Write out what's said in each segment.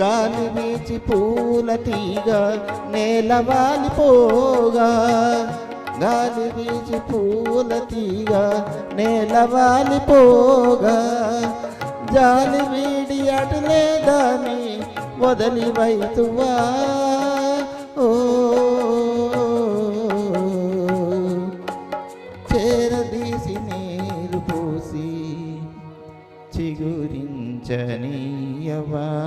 గాలి వీచి పూల తీగ నేల వాలిపోగా. గాలి వీచి పూల తీగ నేల వాలిపోగా. జాలి వీడి అటులే దాని వదలి వైతువా? ఓ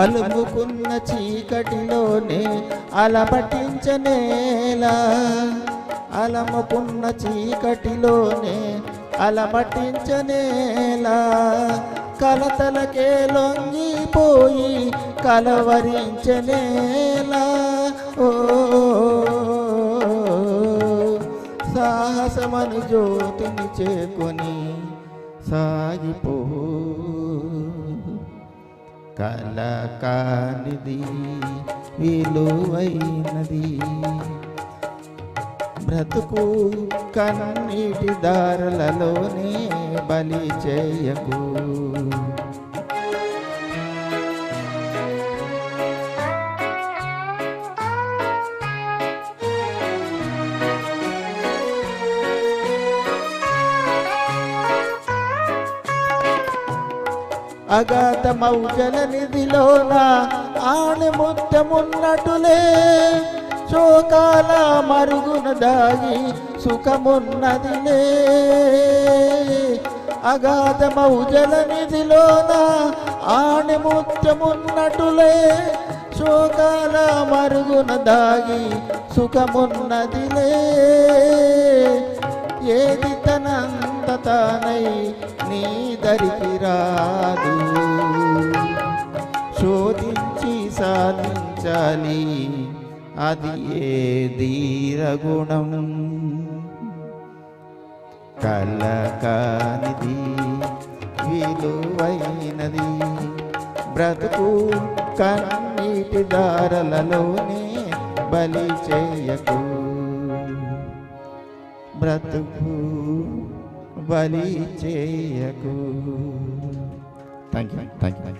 అలుముకున్న చీకటిలోనే అలమటించనేలా అలముకున్న చీకటిలోనే అలమటించనేలా కలతలకే లొంగిపోయి కలవరించనేలా ఓ సాహసమను జ్యోతిని చేకొని సాగిపో కలకానిది విలువైనది. బ్రతుకు కన్నీటి దారలలోనే బలి చేయకు. అగాధ మౌజల నిధిలోన ఆని ముత్యమున్నటులే శోకాల మరుగున దాగి సుఖమున్నదిలే. అగాధ మౌజల నిధిలోన ఆని ముత్యమున్నటులే శోకాల మరుగున దాగి సుఖమున్నదిలే. ఏది తనంత తానై నీ దరికి రాదు. శోధించి సాధించాలి అది ఏ ధీరగుణం కలకానిది విలువైనది బ్రతుకు కన్నీటి దారలలోనే బలి చేయకు. బ్రతుకు బలి చేయకు. Thank you thank you